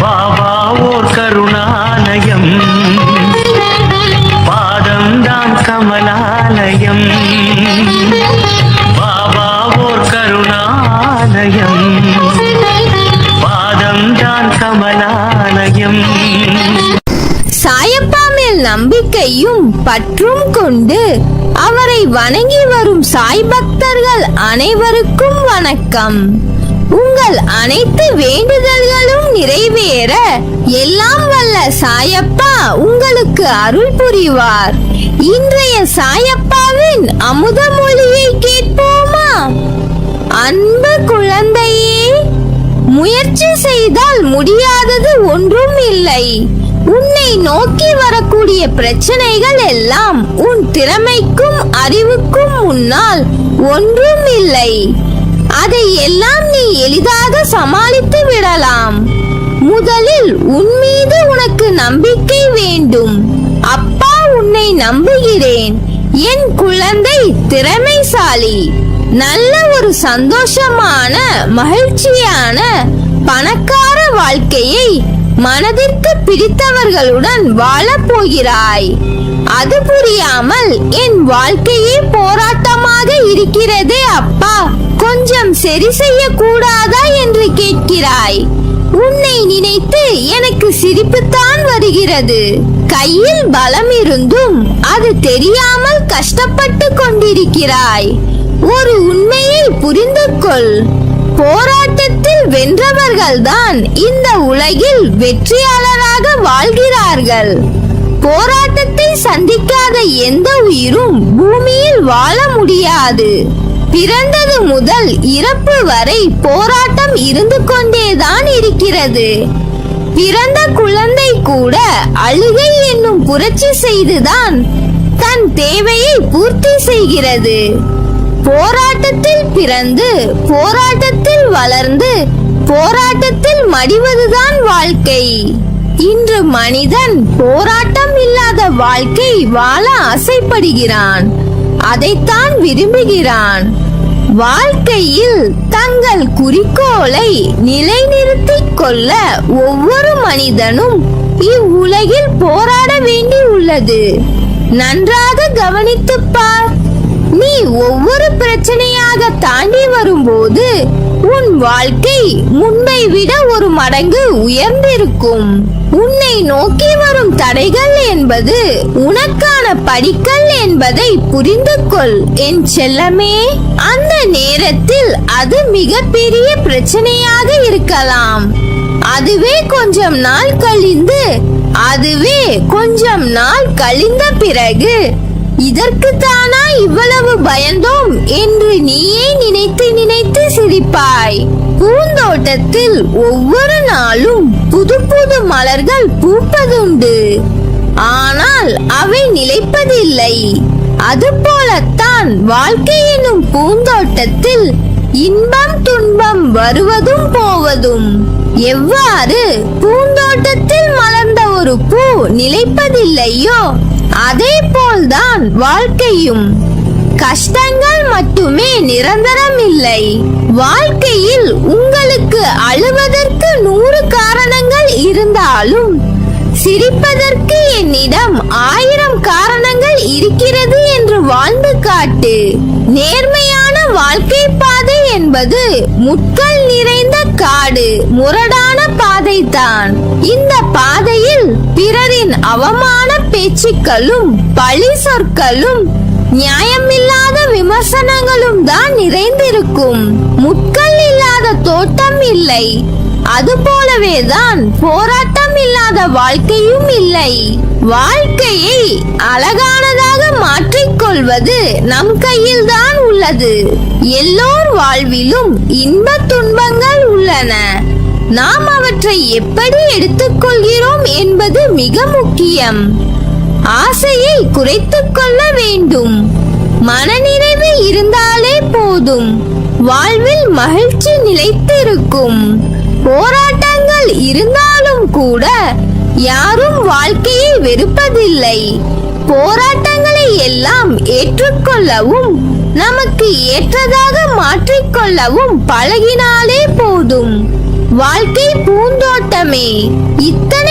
பாபா ஓர் கருணாலயம். பாதம்தான் கமலாலயம். பாபா ஓர் கருணாலயம். பாதம்தான் கமலாலயம். சாயப்பா மேல் நம்பிக்கையும் பற்றும் கொண்டு அவரை வணங்கி வரும் சாய் பக்தர்கள் அனைவருக்கும் வணக்கம். உங்கள் அனைத்து வேண்டுதல்களும் நிறைவேற. எல்லாம் வல்ல சாயப்பா உங்களுக்கு அருள் புரிவார். இன்றைய சாயப்பாவின் அமுத மொழியை கேட்போமா? அன்பு குழந்தையே முயற்சி செய்தால் முடியாதது ஒன்றும் இல்லை. உன்னை நோக்கி வரக்கூடிய பிரச்சனைகள் எல்லாம் உன் திறமைக்கும் அறிவுக்கும் முன்னால் ஒன்றும் இல்லை. எல்லாம் நீ எளிதாக சமாளித்து விடலாம். முதலில் உன் மீது உனக்கு நம்பிக்கை வேண்டும். அப்பா உன்னை நம்புகிறேன். என் குழந்தை திறமைசாலி. நல்ல ஒரு சந்தோஷமான மகிழ்ச்சியான பணக்கார வாழ்க்கையை மனதிற்கு பிடித்தவர்களுடன் வாழப் போகிறாய். அது புரியாமல் என் வாழ்க்கையே போராட்டமாக இருக்கிறதே அப்பா. கொஞ்சம் சரி செய்ய கூடாதா என்று கேட்கிறாய். உன்னை நினைத்து எனக்கு சிரிப்புத்தான் வருகிறது. கையில் பலம் இருந்தும் அது தெரியாமல் கஷ்டப்பட்டு கொண்டிருக்கிறாய். ஒரு உண்மையை புரிந்து கொள். போராட்டத்தில் வென்றவர்கள்தான் இந்த உலகில் வெற்றியாளராக வாழ்கிறார்கள். போராட்டத்தை சந்திக்காத எந்த உயிரும் பூமியில் வாழ முடியாது. பிறந்தது முதல் இறப்பு வரை போராட்டம் இருந்து கொண்டேதான் இருக்கிறது. பிறந்த குழந்தை கூட அழுகை என்னும் புரட்சி செய்துதான் தன் தேவையை பூர்த்தி செய்கிறது. போராட்டத்தில் பிறந்து போராட்டத்தில் வளர்ந்து போராட்டத்தில் மடிவதுதான் வாழ்க்கை. இன்று மனிதன் போராட்டம் இல்லாத வாழ்க்கை வாழ ஆசைப்படுகிறான். அதைத்தான் விரும்புகிறான். வாழ்க்கையில் தங்கள் குறிக்கோளை நிலைநிறுத்திக் கொள்ள ஒவ்வொரு மனிதனும் இவ்வுலகில் போராட வேண்டி உள்ளது நன்றாக கவனித்துப் பார். நீ ஒவ்வொரு பிரச்சனையாக தாண்டி வரும்போது உன் வாழ்க்கை முன்பை விட ஒரு மடங்கு உயர்ந்திருக்கும். உன்னை நோக்கி வரும் தடைகள் என்பது உனக்கான படிக்கல் என்பதை புரிந்து கொள் என் செல்லமே அந்த நேரத்தில் அது மிகப்பெரிய பிரச்சனையாக இருக்கலாம். அதுவே கொஞ்சம் நாள் கழிந்து அதுவே கொஞ்சம் நாள் கழிந்த பிறகு இதற்கு தானா இவ்வளவு பயந்தோம் என்று நீயே நினைத்து நினைத்து சிரிப்பாய். பூந்தோட்டத்தில் ஒவ்வொரு நாளும் புது புது மலர்கள் பூப்பதுண்டு. ஆனால் அவை நிலைப்பதில்லை. அதுபோலத்தான் வாழ்க்கை எனும் பூந்தோட்டத்தில் இன்பம் துன்பம் வருவதும் போவதும். எவ்வாறு பூந்தோட்டத்தில் மலர்ந்த ஒரு பூ நிலைப்பதில்லையோ அதே போல்தான் வாழ்க்கையும். கஷ்டங்கள் மட்டுமே நிரந்தரம் இல்லை வாழ்க்கையில் உங்களுக்கு அழுவதற்கு நூறு காரணங்கள் இருந்தாலும் சிரிப்பதற்கு என்னிடம் ஆயிரம் காரணங்கள் இருக்கிறது என்று வாழ்ந்து காட்டு. நேர்மையான வாழ்க்கை பாதை என்பது முட்கள் நிறைந்த காடு முரடான பாதை தான் இந்த பாதையில் பிறரின் அவமான பேச்சுக்களும் பழி சொற்களும் நியாயமில்லாத விமர்சனங்களும் தான் நிறைந்திருக்கும். முட்கள் இல்லாத தோட்டம் இல்லை. அது போலவேதான் போராட்டம் இல்லாத வாழ்க்கையும் இல்லை. வாழ்க்கையை அழகானதாக மாற்றிக்கொள்வது நம் கையில் தான் உள்ளது. எல்லோர் வாழ்விலும் இன்ப துன்பங்கள் உள்ளன. நாம் அவற்றை எப்படி எடுத்துக்கொள்கிறோம் என்பது மிக முக்கியம். ஆசையை குறைத்துக் கொள்ள வேண்டும். மனநிறைவு இருந்தாலே போதும். வாழ்வில் மகிழ்ச்சி நிலைத்திருக்கும். போராட்டங்கள் இருந்தாலும் கூட யாரும் வாழ்க்கையை வெறுப்பதில்லை. போராட்டங்களை எல்லாம் ஏற்றுக்கொள்ளவும் நமக்கு ஏற்றதாக மாற்றிக்கொள்ளவும் பழகினாலே போதும். வாழ்க்கை பூந்தோட்டமே. இத்தனை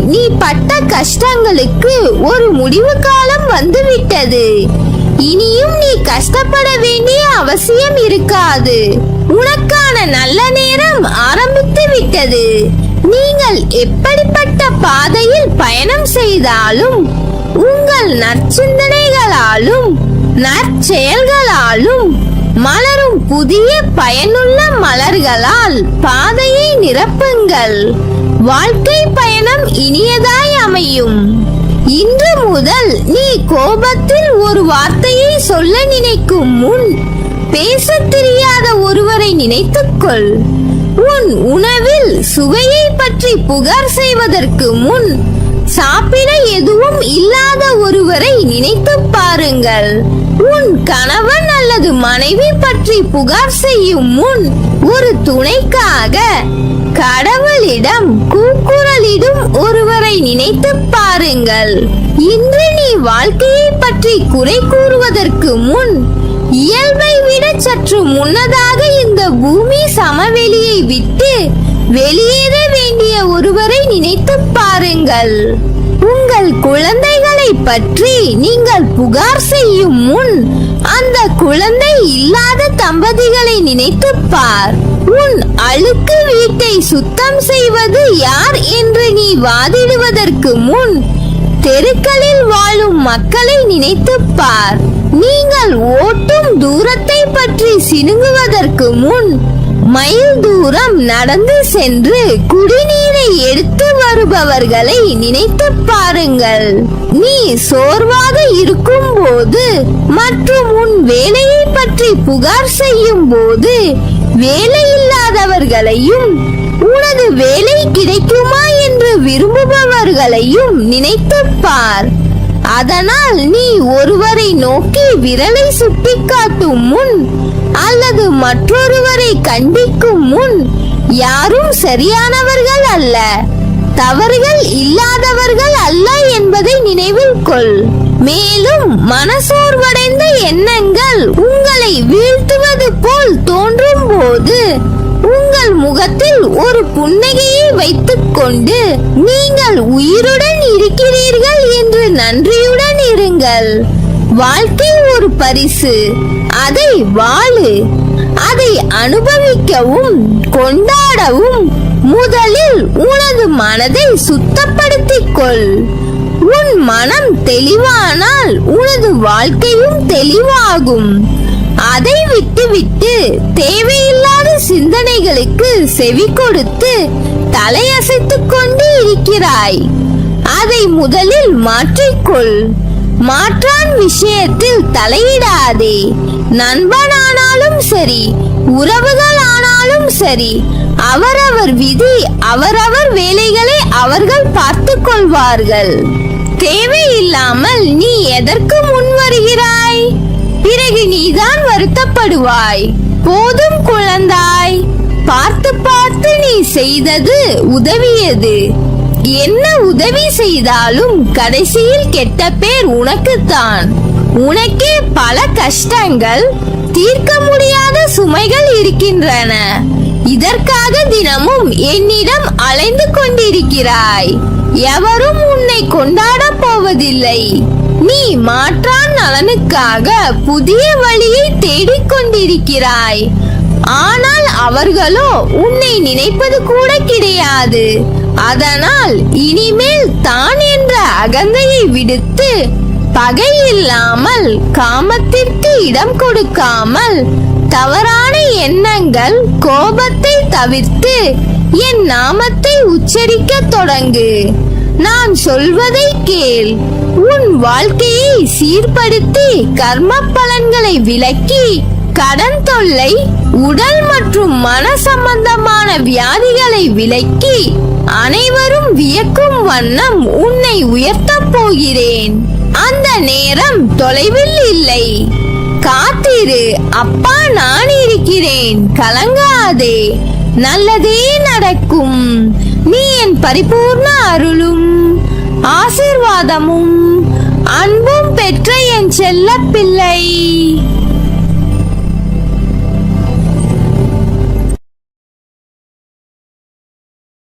நீ பட்ட கஷ்டங்களுக்கு ஒரு முடிவு காலம் வந்துவிட்டது. இனியும் நீ கஷ்டப்பட வேண்டிய அவசியம் இருக்காது. உனக்கான நல்ல நேரம் ஆரம்பித்து விட்டது. நீங்கள் எப்படிப்பட்ட பாதையில் பயணம் செய்தாலும் உங்கள் நற்சிந்தனைகளாலும் நற்செயல்களாலும் மலரும் புதிய பயனுள்ள மலர்களால் பாதையை நிரப்புங்கள். வாழ்க்கை பயணம் இனியதாய் அமையும். இன்று முதல் நீ கோபத்தில் ஒரு வார்த்தையை சொல்ல நினைக்கும் முன் பேச தெரியாத ஒருவரை நினைத்துக்கொள் உன் உணவில் சுவையை பற்றி புகார் செய்வதற்கு முன் சாப்பிட எதுவும் இல்லாத ஒருவரை நினைத்து பாருங்கள். உன் கணவன் அல்லது மனைவி பற்றி புகார் செய்யும் முன் ஒரு துணைக்காக கடவுளிடம் கூக்குரலிடும் ஒருவரை நினைத்து பாருங்கள். இன்று நீ வாழ்க்கையை பற்றி குறை கூறுவதற்கு முன் இயல்பை விட சற்று முன்னதாக இந்த பூமி சமவெளியை விட்டு வெளியேற வேண்டிய ஒருவரை நினைத்து பாருங்கள். உங்கள் குழந்தைகளை பற்றி நீங்கள் புகார் செய்யும் முன் அந்த குழந்தை இல்லாத தம்பதிகளை நினைத்து பார். உன் அழுக்கு வீட்டை சுத்தம் செய்வது யார் என்று நீ வாதிடுவதற்கு முன் தெருக்களில் வாழும் மக்களை நினைத்துப் பார். நீங்கள் ஓட்டும் தூரத்தை பற்றி சினுங்குவதற்கு முன் மைல் தூரம் நடந்து சென்று குடிநீர் எடுத்து வருபவர்களை நினைத்து பாருங்கள். நீ சோர்வாக இருக்கும் போது மற்றும் உன் வேலையை பற்றி புகார் செய்யும் போது வேலையில்லாதவர்களையும் உனது வேலை கிடைக்குமா என்று விரும்புபவர்களையும் நினைத்து பார். அதனால் நீ ஒருவரை நோக்கி விரலை சுட்டிக்காட்டும் முன் அல்லது மற்றொருவரை கண்டிக்கும் முன் யாரும் சரியானவர்கள் அல்ல. தவறுகள் இல்லாதவர்கள் அல்ல என்பதை நினைவில் கொள். மேலும் மனசோர்வடைந்த எண்ணங்கள் உங்களை வீழ்த்துவது போல் தோன்றும் போது உங்கள் முகத்தில் ஒரு புன்னகையை வைத்துக் கொண்டு நீங்கள் உயிருடன் இருக்கிறீர்கள் என்று நன்றியுடன் இருங்கள். வாழ்க்கை ஒரு பரிசு. அதை வாழு. அதை அனுபவிக்கவும் கொண்டாடவும். முதலில் உனது மனதை சுத்தப்படுத்திக் கொள் உன் மனம் தெளிவானால் உனது வாழ்க்கையும் தெளிவாகும். அதை விட்டுவிட்டு தேவையில்லாத சிந்தனைகளுக்கு செவி கொடுத்து தலையசைத்துக் கொண்டு இருக்கிறாய். அதை முதலில் மாற்றிக்கொள். மாற்றான் விஷயத்தில் தலையிடாதே. நண்பனானாலும் சரி உறவுகள் ஆனாலும் சரி அவரவர் விதி அவரவர் வேலைகளை அவர்கள் பார்த்து கொள்வார்கள். தேவையில்லாமல் நீ எதற்கு முன் வருகிறாய்? பிறகு நீதான் வருத்தப்படுவாய். போதும் குழந்தாய். பார்த்து பார்த்து நீ செய்தது உதவியது. என்ன உதவி செய்தாலும் கடைசியில் கெட்ட பேர் உனக்குத்தான். உனக்கே பல கஷ்டங்கள் தீர்க்க முடியாத சுமைகள் இருக்கின்றன. இதற்காக தினமும் என்னிடம் அலைந்து கொண்டிருக்கிறாய். எவரும் உன்னை கொண்டாடப் போவதில்லை. நீ மாற்றான் நலனுக்காக புதிய வழியை தேடிக் கொண்டிருக்கிறாய். ஆனால் அவர்களோ உன்னை நினைப்பது கூட கிடையாது. அதனால் இனிமேல் தான் என்ற அகந்தையை விடுத்து பகை இல்லாமல் காமத்திற்கு இடம் கொடுக்காமல் தவறான எண்ணங்கள் கோபத்தை தவிர்த்து என் நாமத்தை உச்சரிக்க தொடங்கு. நான் சொல்வதை கேள். உன் வாழ்க்கையை சீர்படுத்தி கர்ம பலன்களை விலக்கி கடன் தொல்லை உடல் மற்றும் மன சம்பந்தமான வியாதிகளை விலக்கி அனைவரும் வியக்கும் வண்ணம் உன்னை உயர்த்தப் போகிறேன். அந்த நேரம் தொலைவில் இல்லை. காத்திரு அப்பா நான் இருக்கிறேன். கலங்காதே நல்லதே நடக்கும். நீ என் பரிபூர்ண அருளும் ஆசிர்வாதமும் அன்பும் பெற்ற என் செல்ல பிள்ளை